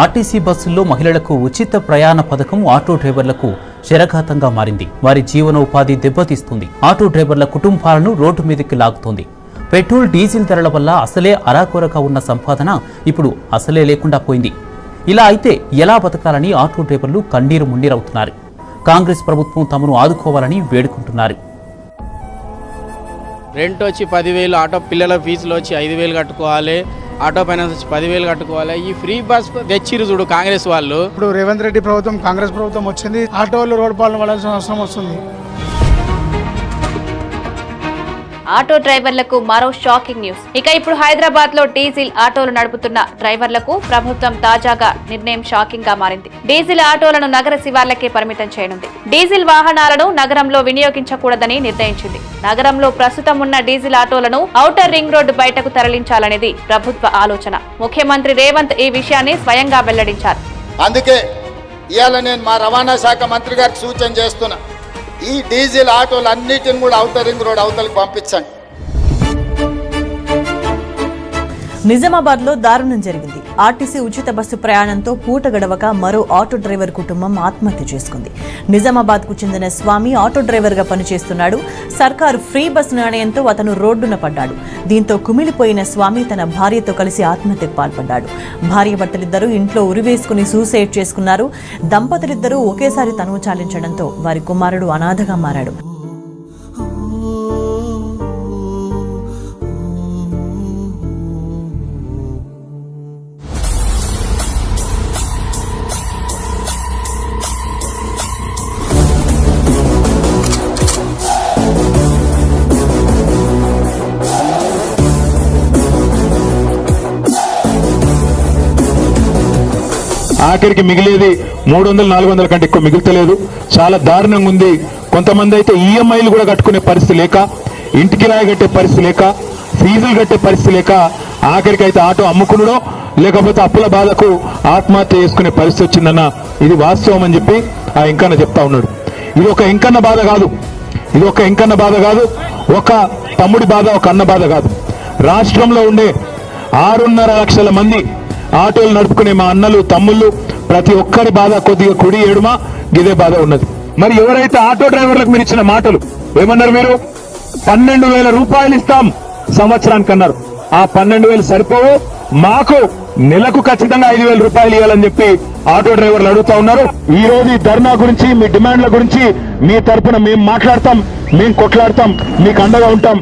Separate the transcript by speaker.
Speaker 1: RTC బస్సుల్లో మహిళలకు ఉచిత ప్రయాణ పథకం ఆటో డ్రైవర్లకు శరఘాతంగా మారింది. వారి జీవనోపాధి దెబ్బతీస్తుంది. ఆటో డ్రైవర్ల కుటుంబాలను రోడ్డు మీదకి లాగుతోంది. పెట్రోల్ డీజిల్ ధరల వల్ల అసలే అరాకొరగా ఉన్న సంపాదన ఇప్పుడు అసలే లేకుండా పోయింది. ఇలా అయితే ఎలా బతకాలని ఆటో డ్రైవర్లు కన్నీరు మున్నీరవుతున్నారు. కాంగ్రెస్ ప్రభుత్వం తమను ఆదుకోవాలని వేడుకుంటున్నారు.
Speaker 2: రెంట్ వచ్చి పదివేలు ఆటో పిల్లల ఫీజులు వచ్చి ఐదు వేలు కట్టుకోవాలి. ఆటో ఫైనాన్స్ వచ్చి పదివేలు కట్టుకోవాలి. ఈ ఫ్రీ బస్ తెచ్చిరు చూడు కాంగ్రెస్ వాళ్ళు.
Speaker 3: ఇప్పుడు రేవంత్ రెడ్డి ప్రభుత్వం కాంగ్రెస్ ప్రభుత్వం వచ్చింది. ఆటోలు రోడ్డు పాలన పడాల్సిన అవసరం వస్తుంది.
Speaker 4: ఆటో డ్రైవర్లకు మరో షాకింగ్ న్యూస్. ఇక ఇప్పుడు హైదరాబాద్లో డీజిల్ ఆటోలు నడుపుతున్న డ్రైవర్లకు ప్రభుత్వం తాజాగా నిర్ణయం షాకింగ్గా మారింది. డీజిల్ ఆటోలను నగర శివార్లకే పరిమితం చేయనుంది. డీజిల్ వాహనాలను నగరంలో వినియోగించకూడదని నిర్ణయించింది. నగరంలో ప్రస్తుతం ఉన్న డీజిల్ ఆటోలను ఔటర్ రింగ్ రోడ్డు బయటకు తరలించాలనేది ప్రభుత్వ ఆలోచన. ముఖ్యమంత్రి రేవంత్ ఈ విషయాన్ని స్వయంగా వెల్లడించారు.
Speaker 5: అందుకే ఇవాళ నేను మా రవాణా శాఖ మంత్రి గారికి సూచన చేస్తున్నా. ఈ డీజిల్ ఆటోలు అన్నిటిని కూడా అవుటర్ రింగ్ రోడ్ అవతలకి పంపించండి.
Speaker 6: నిజామాబాద్లో దారుణం జరిగింది. ఆర్టీసీ ఉచిత బస్సు ప్రయాణంతో పూట గడవక మరో ఆటో డ్రైవర్ కుటుంబం ఆత్మహత్య చేసుకుంది. నిజామాబాద్కు చెందిన స్వామి ఆటో డ్రైవర్గా పనిచేస్తున్నాడు. సర్కారు ఫ్రీ బస్ నిర్ణయంతో అతను రోడ్డున పడ్డాడు. దీంతో కుమిలిపోయిన స్వామి తన భార్యతో కలిసి ఆత్మహత్యకు పాల్పడ్డాడు. భార్య భర్తలిద్దరూ ఇంట్లో ఉరివేసుకుని సూసైడ్ చేసుకున్నారు. దంపతులిద్దరూ ఒకేసారి తనువు చాలించడంతో వారి కుమారుడు అనాథగా మారాడు.
Speaker 7: ఆఖరికి మిగిలేది మూడు వందలు నాలుగు వందల కంటే ఎక్కువ మిగులుతలేదు. చాలా దారుణంగా ఉంది. కొంతమంది అయితే ఈఎంఐలు కూడా కట్టుకునే పరిస్థితి లేక ఇంటికి రాయి కట్టే పరిస్థితి లేక ఫీజులు కట్టే పరిస్థితి లేక ఆఖరికి అయితే ఆటో అమ్ముకునడో లేకపోతే అప్పుల బాధకు ఆత్మహత్య చేసుకునే పరిస్థితి వచ్చిందన్న ఇది వాస్తవం అని చెప్పి ఆ ఇంకన్న చెప్తా ఉన్నాడు. ఇది ఒక ఇంకన్న బాధ కాదు. ఇది ఒక ఇంకన్న బాధ కాదు. ఒక తమ్ముడి బాధ ఒక అన్న బాధ కాదు. రాష్ట్రంలో ఉండే ఆరున్నర లక్షల మంది ఆటోలు నడుపుకునే మా అన్నలు తమ్ముళ్ళు ప్రతి ఒక్కరి బాధ కొద్దిగా కుడి ఏడుమ గిదే బాధ ఉన్నది. మరి ఎవరైతే ఆటో డ్రైవర్లకు మీరు ఇచ్చిన మాటలు ఏమన్నారు మీరు? పన్నెండు వేల రూపాయలు ఇస్తాం సంవత్సరానికి అన్నారు ఆ పన్నెండు వేలు సరిపోవు మాకు నెలకు ఖచ్చితంగా ఐదు వేల రూపాయలు ఇవ్వాలని చెప్పి ఆటో డ్రైవర్లు అడుగుతా ఉన్నారు. ఈ రోజు ఈ ధర్నా గురించి మీ డిమాండ్ల గురించి మీ తరపున మేము మాట్లాడతాం మేము కొట్లాడతాం మీకు అండగా ఉంటాం.